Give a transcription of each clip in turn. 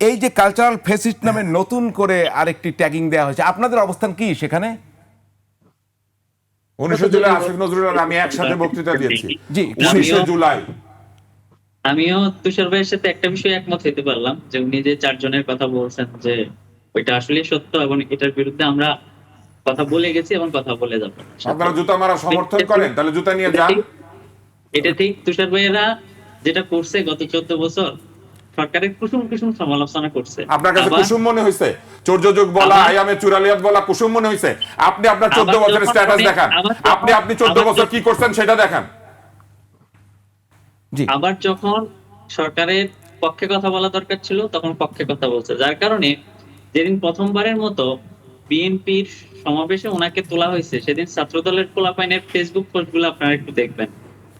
এই যে cultural fascist নামে নতুন করে আরেকটি ট্যাগিং দেওয়া হয়েছে আপনাদের অবস্থান কি সেখানে? উনিশে জুলাই আসিফ নজরুল আর আমি একসাথে বক্তৃতা দিয়েছি। জি, উনিশে আমিও- জুলাই। আমিও তুষার ভাইয়ের সাথে একটা বিষয়ে একমত হতে পারলাম যে উনি যে চারজনের কথা বলছেন যে ওইটা আসলে সত্য এবং এটার বিরুদ্ধে আমরা কথা বলে গেছি এবং কথা বলে যাব। আপনারা জুতা মারা সমর্থন করেন তাহলে জুতা নিয়ে যান। এটা ঠিক। তুষার ভাইয়েরা যেটা করছে গত চোদ্দ বছর সরকারের কুসুম কুসুম সমালোচনা করছে। আপনার কাছে কুসুম মনে হয়েছে চৌর্য যুগ বলা চুরালিয়াত বলা কুসুম মনে হয়েছে আপনি আপনার চোদ্দ আবার বছরের স্ট্যাটাস দেখান। আপনি আপনি চোদ্দ আবার বছর কি করছেন সেটা দেখান। জি। আবার যখন সরকারের পক্ষে কথা বলা দরকার ছিল তখন পক্ষে কথা বলছে। যার কারণে যেদিন প্রথমবারের মতো বিএনপির সমাবেশে ওনাকে তোলা হয়েছে সেদিন ছাত্রদলের পোলাপাইনের ফেসবুক পোস্টগুলো আপনারা একটু দেখবেন।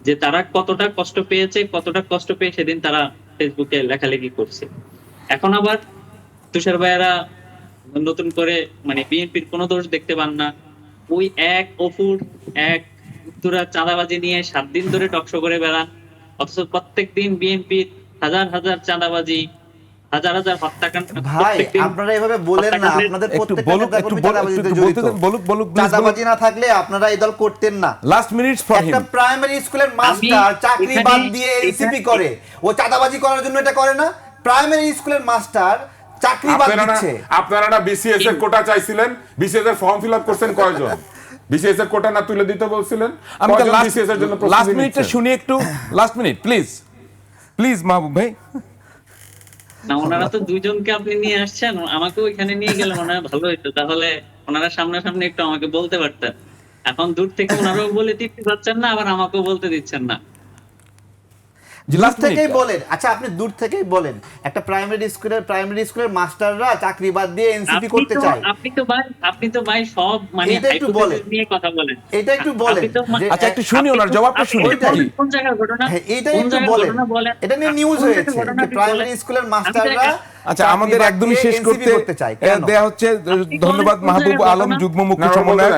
যে তারা কতটা কষ্ট পেয়েছে কতটা কষ্ট পেয়ে সেদিন তারা ফেসবুকে লেখালেখি করছে। এখন আবার তুষার ভাইয়ারা নতুন করে মানে বিএনপির কোনো দোষ দেখতে পান না। ওই এক অফুর, এক উত্তরা চাঁদাবাজি নিয়ে সাত দিন ধরে টকশো করে বেড়ান। অথচ প্রত্যেক দিন বিএনপির হাজার হাজার চাঁদাবাজি হাজার হাজার হত্যাকাণ্ড ভাই আপনারা এভাবে বলেন না আপনাদের প্রত্যেকটা বলুক, একটু চাঁদাবাজি না থাকলে আপনারা এই দল করতেন না। লাস্ট মিনিটস ফর একটা প্রাইমারি স্কুলের মাস্টার চাকরি বাদ দিয়ে এনসিপি করে। ও চাঁদাবাজি করার জন্য এটা করে না। প্রাইমারি স্কুলের মাস্টার চাকরি বাদ না দিচ্ছে। আপনারা না বিসিএস এর কোটা চাইছিলেন? বিসিএস এর ফর্ম ফিল আপ করছেন কয়জন? বিসিএস এর কোটা না তুলে দিতে বলছিলেন? আমি কয়জন বিসিএস এর জন্য লাস্ট নিচ্ছেন? শুনি একটু। Last minute please please Mahbub ভাই। না, ওনারা তো দুইজনকে আপনি নিয়ে আসছেন, আমাকেও এখানে নিয়ে গেলে মনে হয় ভালো হইতো। তাহলে ওনারা সামনাসামনি একটু আমাকে বলতে পারতেন। এখন দূর থেকে ওনারাও বলে দিতে পারছেন না, আবার আমাকেও বলতে দিচ্ছেন না। দূর থেকেই বলেন। আচ্ছা আপনি দূর থেকেই বলেন। একটা প্রাইমারি স্কুলের প্রাইমারি স্কুলের মাস্টাররা চাকরি বাদ দিয়ে এনসিপি করতে চায়। আপনি তো ভাই আপনি তো ভাই সব মানে এটা একটু বলেন। নিয়ে কথা বলেন। এটা একটু বলেন আচ্ছা একটু শুনি ওনার জবাবটা শুনি। কোন জায়গার ঘটনা এটা একটু বলেন। এটা নিয়ে নিউজ হয়েছে প্রাইমারি স্কুলের মাস্টাররা আচ্ছা আমাদের একদমই শেষ করতে? দেয়া হচ্ছে ধন্যবাদ মাহবুব আলম যুগ্ম মুখ্য সমন্বয়ক।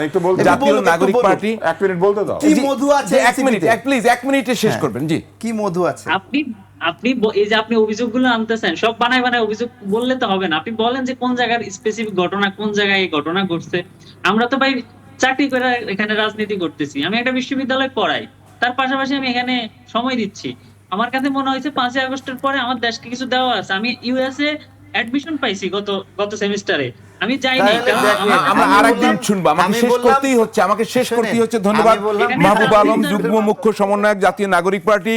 জাতীয় নাগরিক পার্টি। এক মিনিট বলতে দাও। কি মধু আছে এক মিনিট এক প্লিজ এক মিনিটে শেষ হ্যাঁ। করবেন জি। কি মধু আছে? আপনি আপনি এই যে আপনি অভিযোগগুলো আনতেছেন সব বানায় বানায় অভিযোগ বললে তো হবে না। আপনি বলেন যে কোন জায়গার স্পেসিফিক ঘটনা কোন জায়গায় এই ঘটনা ঘটছে। আমরা তো ভাই চাকরি করে এখানে রাজনীতি করতেছি। আমি একটা বিশ্ববিদ্যালয় পড়াই তার পাশাপাশি আমি এখানে সময় দিচ্ছি। আমার কাছে মনে হয়েছে পাঁচই আগস্টের পরে আমার দেশকে কিছু দেওয়া আছে। আমি ইউএসএ অ্যাডমিশন পাইছি গত গত সেমিস্টারে আমি যাইনি। আমার- আরেকদিন শুনব। আমাকে আমি শেষ করতেই হচ্ছে। আমাকে শেষ করতেই হচ্ছে। ধন্যবাদ। মাহবুব আলম যুগ্ম মুখ্য সমন্বয়ক জাতীয় নাগরিক পার্টি।